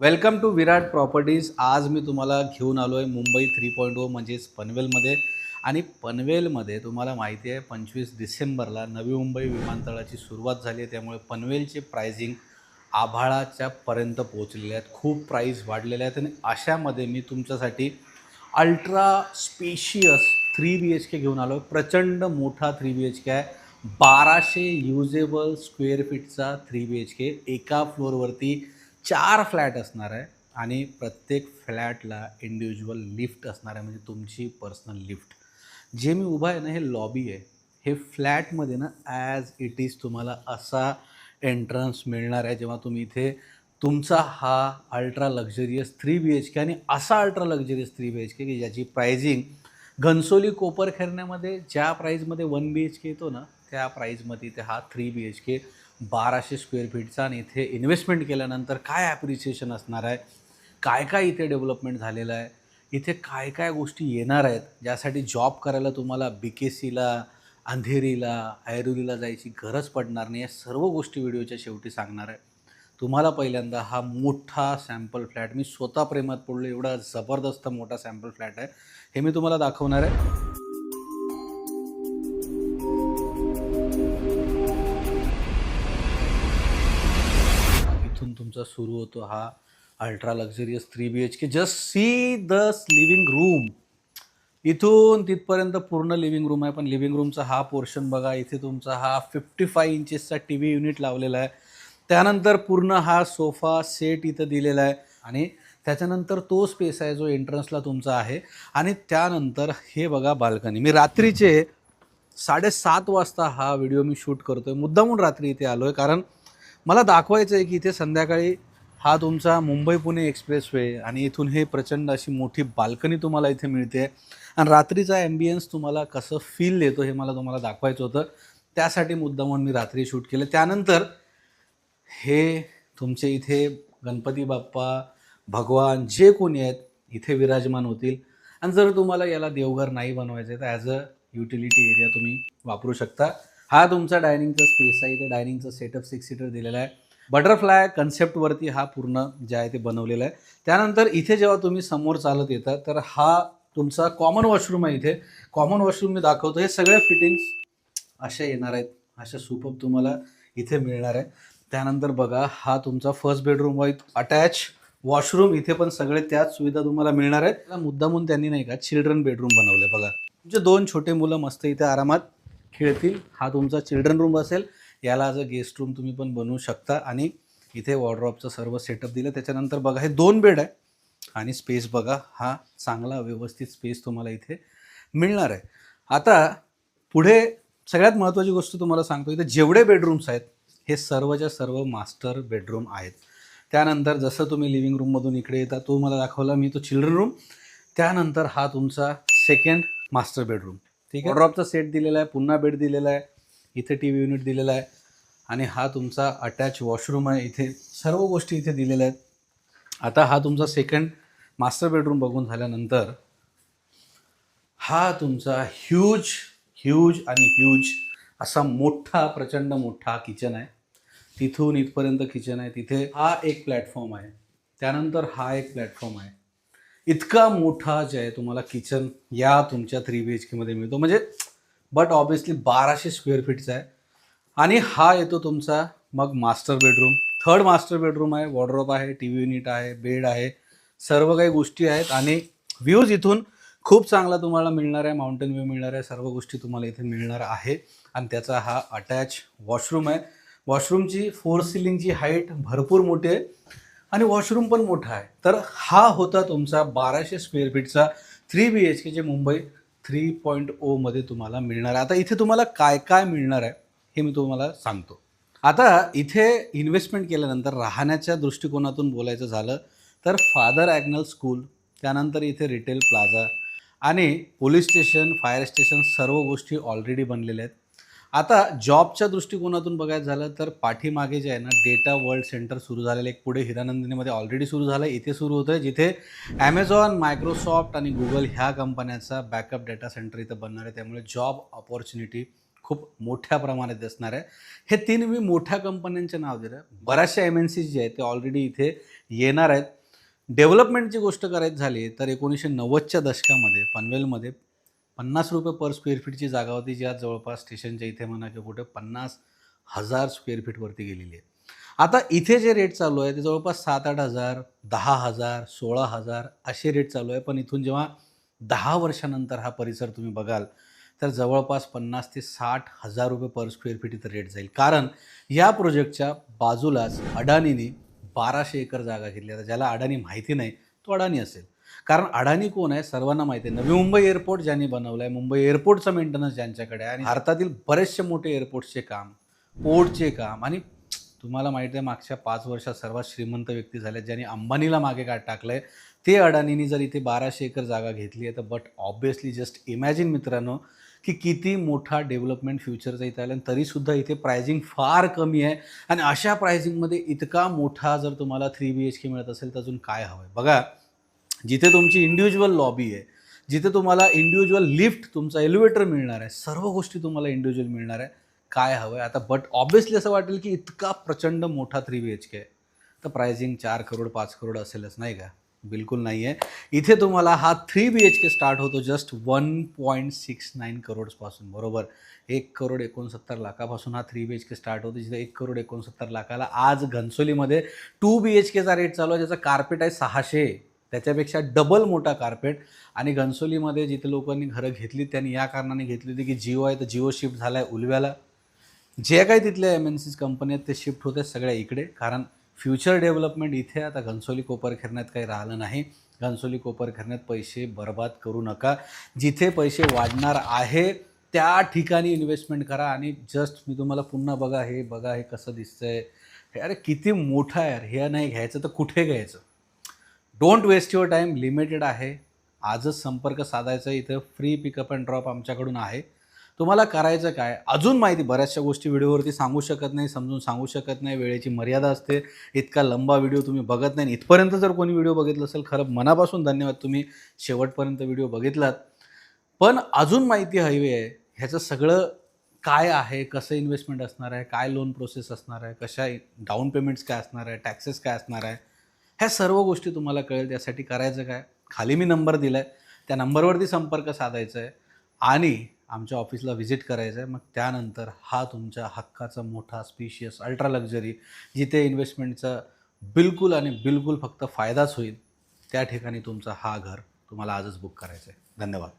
Welcome to Virat properties. आज मी तुम्हाला घेऊन आलो आहे मुंबई थ्री पॉईंट ओ म्हणजेच पनवेलमध्ये. आणि पनवेलमध्ये तुम्हाला माहिती आहे पंचवीस डिसेंबरला नवी मुंबई विमानतळाची सुरुवात झाली आहे. त्यामुळे पनवेलचे प्राइसिंग आभाळाच्या पर्यंत पोहोचलेले आहेत. खूप प्राईस वाढलेले आहेत. आणि अशामध्ये मी तुमच्यासाठी ultra spacious three B H K घेऊन आलो आहे प्रचंड मोठा थ्री बी एच के आहे. बाराशे युजेबल स्क्वेअर फीटचा थ्री बी एच के एका फ्लोअरवरती चार फ्लॅट असणार आहे आणि प्रत्येक फ्लॅटला इंडिव्हिज्युअल लिफ्ट असणार आहे म्हणजे तुमची पर्सनल लिफ्ट जे मी उभा आहे ना हे लॉबी आहे. हे फ्लॅटमध्ये ना ॲज इट इज तुम्हाला असा एंट्रन्स मिळणार आहे जेव्हा तुम्ही इथे तुमचा हा ultra luxurious three B H K आणि असा ultra luxurious three B H K की ज्याची प्राइजिंग घनसोली कोपर खेरण्यामध्ये ज्या प्राईजमध्ये वन बी एच के येतो ना त्या प्राईजमध्ये इथे हा थ्री बी एच के बाराशे स्क्वेअर फीटचा आणि इथे इन्व्हेस्टमेंट केल्यानंतर काय ॲप्रिसिएशन असणार आहे? काय काय इथे डेव्हलपमेंट झालेलं आहे? इथे काय काय गोष्टी येणार आहेत? ज्यासाठी जॉब करायला तुम्हाला बी के सीला अंधेरीला ऐरोलीला जायची गरज पडणार नाही या सर्व गोष्टी व्हिडिओच्या शेवटी सांगणार आहे. तुम्हाला पहिल्यांदा हा मोठा सॅम्पल फ्लॅट मी स्वतः प्रेमात पडलो एवढा जबरदस्त मोठा सॅम्पल फ्लॅट आहे. हे मी तुम्हाला दाखवणार आहे. इथून तुमचा सुरू होतो हा ultra luxurious three B H K just see the living room इथून तिथपर्यंत पूर्ण लिव्हिंग रूम आहे पण लिव्हिंग रूमचा हा पोर्शन बघा इथे तुमचा हा फिफ्टी फाय इंचेसचा टी व्ही युनिट लावलेला आहे. त्यानंतर पूर्ण हा सोफा सेट इथं दिलेला आहे आणि त्याच्यानंतर तो स्पेस आहे जो एंट्रन्सला तुमचा आहे. आणि त्यानंतर हे बघा बाल्कनी मी रात्रीचे साडेसात वाजता हा व्हिडिओ मी शूट करतो आहे मुद्दामून रात्री इथे आलो आहे कारण मला दाखवायचं आहे की इथे संध्याकाळी हा तुमचा मुंबई पुणे एक्सप्रेसवे आणि इथून हे प्रचंड अशी मोठी बाल्कनी तुम्हाला इथे मिळते. आणि रात्रीचा ॲम्बियन्स तुम्हाला कसं फील येतो हे मला तुम्हाला दाखवायचं होतं. त्यासाठी मुद्दामहून मी रात्री शूट केलं. त्यानंतर हे तुमचे इथे गणपती बाप्पा भगवान जे कोणी आहेत इथे विराजमान होतील. आणि जर तुम्हाला याला देवघर नाही बनवायचं आहे तर ॲज अ युटिलिटी एरिया तुम्ही वापरू शकता. हा तुमचा डायनिंगचा स्पेस आहे. इथे डायनिंगचा सेटअप सिक्स सीटर दिलेला आहे. बटरफ्लाय कन्सेप्टवरती हा पूर्ण जे आहे ते बनवलेला आहे. त्यानंतर इथे जेव्हा तुम्ही समोर चालत येता तर हा तुमचा कॉमन वॉशरूम आहे इथे. कॉमन वॉशरूम मी दाखवतो. हे सगळे फिटिंग्स अशा येणार आहेत. अशा सुपब तुम्हाला इथे मिळणार आहे. त्यानंतर बघा हा तुमचा first bedroom with attach washroom इथे पण सगळे त्याच सुविधा तुम्हाला मिळणार आहेत. मुद्दामून त्यांनी नाही का चिल्ड्रन बेडरूम बनवले बघा. तुमचे दोन छोटे मुलं मस्त इथे आरामात खेळतील. हा तुमचा चिल्ड्रन रूम असेल. याला आज अ गेस्ट रूम तुम्ही पण बनवू शकता. आणि इथे वॉर्ड्रॉपचं सर्व सेटअप दिलं. त्याच्यानंतर बघा हे दोन बेड आहे. आणि स्पेस बघा हा चांगला व्यवस्थित स्पेस तुम्हाला इथे मिळणार आहे. आता पुढे सगळ्यात महत्त्वाची गोष्ट तुम्हाला सांगतो इथे जेवढे बेडरूम्स आहेत हे सर्वच्या सर्व मास्टर बेडरूम आहेत. त्यानंतर जसं तुम्ही लिव्हिंग रूममधून इकडे येता तो मला दाखवला. मी तो चिल्ड्रन रूम त्यानंतर हा तुमचा सेकंड मास्टर बेडरूम ठीक आहे? ड्रॉपचा सेट दिलेला आहे पुन्हा बेड दिलेला आहे इथे टी व्ही युनिट दिलेला आहे आणि हा तुमचा अटॅच वॉशरूम आहे इथे. सर्व गोष्टी इथे दिलेल्या आहेत. आता हा तुमचा सेकंड मास्टर बेडरूम बघून झाल्यानंतर हा तुमचा ह्यूज ह्यूज आणि ह्यूज असा मोठा प्रचंड मोठा किचन आहे. तिथून इथपर्यंत किचन आहे. तिथे हा एक प्लॅटफॉर्म आहे. त्यानंतर हा एक प्लॅटफॉर्म आहे. इतका मोठा जे आहे तुम्हाला किचन या तुमच्या थ्री बी एच केमध्ये मिळतो. म्हणजे बट ऑब्विसली बाराशे स्क्वेअर फीटचा आहे. आणि हा येतो तुमचा मग master bedroom third master bedroom आहे वॉर्ड्रॉप आहे टी व्ही युनिट आहे बेड आहे. सर्व काही गोष्टी आहेत आणि व्ह्यूज इथून खूप चांगला तुम्हाला मिळणार आहे माउंटेन व्ह्यू मिळणार आहे सर्व गोष्टी तुम्हाला इथे मिळणार आहे. आणि त्याचा हा अटॅच वॉशरूम आहे. वॉशरूमची फोर सिलिंगची हाईट भरपूर मोठी आहे. आणि वॉशरूम पण मोठा आहे. तर हा होता तुमचा बाराशे स्क्वेअर फीटचा थ्री बी एच के जे मुंबई थ्री पॉईंट ओमध्ये तुम्हाला मिळणार आहे. आता इथे तुम्हाला काय काय मिळणार आहे हे मी तुम्हाला सांगतो. आता इथे इन्व्हेस्टमेंट केल्यानंतर राहण्याच्या दृष्टिकोनातून बोलायचं झालं तर फादर ॲग्नल स्कूल त्यानंतर इथे रिटेल प्लाझा आणि पोलीस स्टेशन फायर स्टेशन सर्व गोष्टी ऑलरेडी बनलेल्या आहेत. आता जॉबच्या दृष्टिकोनातून बघायचं झालं तर पाठीमागे जे आहे ना डेटा वर्ल्ड सेंटर सुरू झालेलं एक पुढे हिरानंदिनीमध्ये ऑलरेडी सुरू झालं इथे सुरू होतं आहे जिथे ॲमेझॉन मायक्रोसॉफ्ट आणि गुगल ह्या कंपन्याचा बॅकअप डेटा सेंटर इथं बनणार आहे. त्यामुळे जॉब ऑपॉर्च्युनिटी खूप मोठ्या प्रमाणात असणार आहे. हे तीन मी मोठ्या कंपन्यांचे नाव दिलं बऱ्याचशा एम एन सी जे आहेत ते ऑलरेडी इथे येणार आहेत. डेव्हलपमेंटची गोष्ट करायची झाली तर एकोणीसशे नव्वदच्या दशकामध्ये पनवेलमध्ये पन्नास रुपये पर स्क्वेअर फीटची जागा होती जी आज जवळपास स्टेशनच्या इथे म्हणा किंवा कुठे पन्नास हजार स्क्वेअर फीटवरती गेलेली आहे. आता इथे जे रेट चालू आहे ते जवळपास सात आठ हजार दहा हजार सोळा हजार असे रेट चालू आहे. पण इथून जेव्हा दहा वर्षानंतर हा परिसर तुम्ही बघाल तर जवळपास पन्नास ते साठ हजार रुपये पर स्क्वेअर फीट इथं रेट जाईल. कारण या प्रोजेक्टच्या बाजूलाच अडाणीने बाराशे एकर जागा घेतली आता ज्याला अडाणी माहिती नाही तो अडाणी असेल. कारण अडाणी कोण आहे सर्वांना माहिती आहे. नवी मुंबई एअरपोर्ट ज्यांनी बनवलं आहे मुंबई एअरपोर्टचं मेंटेनन्स ज्यांच्याकडे आहे. आणि भारतातील बरेचसे मोठे एअरपोर्टचे काम पोर्टचे काम आणि तुम्हाला माहिती आहे मागच्या पाच वर्षात सर्वात श्रीमंत व्यक्ती झाल्या ज्यांनी अंबानीला मागे काढ टाकलं आहे ते अडाणींनी जर इथे बाराशे एकर जागा घेतली आहे तर बट ऑब्वियसली जस्ट इमॅजिन मित्रांनो की किती मोठा डेव्हलपमेंट फ्युचरचा इथं आला आणि तरीसुद्धा इथे प्रायझिंग फार कमी आहे. आणि अशा प्रायझिंगमध्ये इतका मोठा जर तुम्हाला थ्री बी एच के मिळत असेल तर अजून काय हवं आहे बघा जिथे तुमची इंडिव्हिज्युअल लॉबी आहे जिथे तुम्हाला इंडिव्हिज्युअल लिफ्ट तुमचा एलिव्हेटर मिळणार आहे सर्व गोष्टी तुम्हाला इंडिव्हिज्युअल मिळणार आहे. काय हवं आहे आता बट ऑब्व्हियसली असं वाटेल की इतका प्रचंड मोठा थ्री बी एच के आहे. तर प्रायझिंग चार करोड पाच करोड असेलच नाही का? बिलकुल नाही आहे. इथे तुम्हाला हा three B H K start होतो just one point six nine करोड्सपासून बरोबर? एक करोड एकोणसत्तर लाखापासून हा three B H K start होतो जिथे एक करोड एकोणसत्तर लाखाला आज घनसोलीमध्ये टू बी एच केचा रेट चालू आहे ज्याचा कार्पेट आहे सहाशे. त्याच्यापेक्षा डबल मोठा कार्पेट आणि घनसोलीमध्ये जिथे लोकांनी घरं घेतली त्यांनी या कारणाने घेतली होती की जिओ आहे तर जिओ शिफ्ट झाला आहे उलव्याला. जे काही तिथल्या एम एन सीज कंपनी आहेत ते शिफ्ट होते सगळ्या इकडे. कारण फ्युचर डेव्हलपमेंट इथे आता घनसोली कोपरखेरण्यात काही राहिलं नाही. घनसोली कोपरखेरण्यात पैसे बर्बाद करू नका. जिथे पैसे वाढणार आहे त्या ठिकाणी इन्व्हेस्टमेंट करा. आणि जस्ट मी तुम्हाला पुन्हा बघा हे बघा हे कसं दिसतंय. अरे किती मोठं आहे यार. हे नाही घ्यायचं तर कुठे घ्यायचं? Don't waste your time limited आहे. आजच संपर्क साधायचा इथं. फ्री पिकअप अँड ड्रॉप आमच्याकडून आहे. तुम्हाला करायचं काय? अजून माहिती बऱ्याचशा गोष्टी व्हिडिओवरती सांगू शकत नाही समजून सांगू शकत नाही. वेळेची मर्यादा असते. इतका लंबा व्हिडिओ तुम्ही बघत नाही. इथपर्यंत जर कोणी व्हिडिओ बघितला असेल खरं मनापासून धन्यवाद. तुम्ही शेवटपर्यंत व्हिडिओ बघितलात. पण अजून माहिती हवी आहे. ह्याचं सगळं काय आहे? कसं इन्व्हेस्टमेंट असणार आहे? काय लोन प्रोसेस असणार आहे? कशा डाऊन पेमेंट्स काय असणार आहे? टॅक्सेस काय असणार आहे? ह्या सर्व गोष्टी तुम्हाला कळेल त्यासाठी करायचं काय? खाली मी नंबर दिला आहे त्या नंबरवरती संपर्क साधायचा आहे आणि आमच्या ऑफिसला व्हिजिट करायचं आहे मग त्यानंतर हा तुमच्या हक्काचा मोठा स्पिशियस अल्ट्रा लक्झरी जिथे इन्व्हेस्टमेंटचा बिलकुल आणि बिलकुल फक्त फायदाच होईल त्या ठिकाणी तुमचा हा घर तुम्हाला आजच बुक करायचं आहे धन्यवाद.